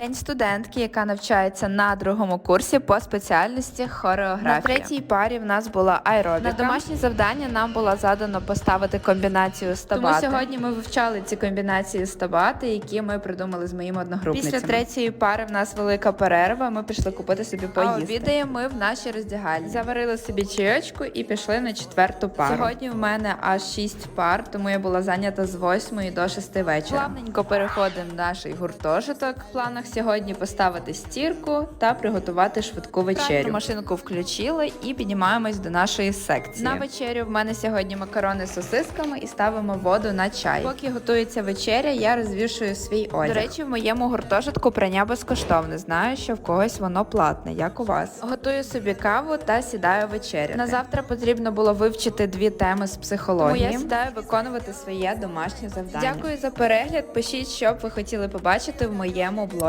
День студентки, яка навчається на другому курсі по спеціальності хореографія. На третій парі в нас була аеробіка. На домашнє завдання нам було задано поставити комбінацію стабати. Тому сьогодні ми вивчали ці комбінації стабати, які ми придумали з моїми одногрупницями. Після третьої пари в нас велика перерва. Ми пішли купити собі поїсти. А обідаємо ми в нашій роздягальні. Заварили собі чайочку і пішли на четверту пару. Сьогодні в мене аж шість пар, тому я була зайнята з 8 до 6 вечора. Плавненько переходимо в наш гуртожиток. В планах сьогодні поставити стірку та приготувати швидку вечерю. Машинку включили і піднімаємось до нашої секції. На вечерю в мене сьогодні макарони з сосисками і ставимо воду на чай. Поки готується вечеря, я розвішую свій одяг. До речі, в моєму гуртожитку прання безкоштовне. Знаю, що в когось воно платне, як у вас. Готую собі каву та сідаю вечеряти. На завтра потрібно було вивчити дві теми з психології. Тому я сідаю виконувати своє домашнє завдання. Дякую за перегляд. Пишіть, що б ви хотіли побачити в моєму блозі.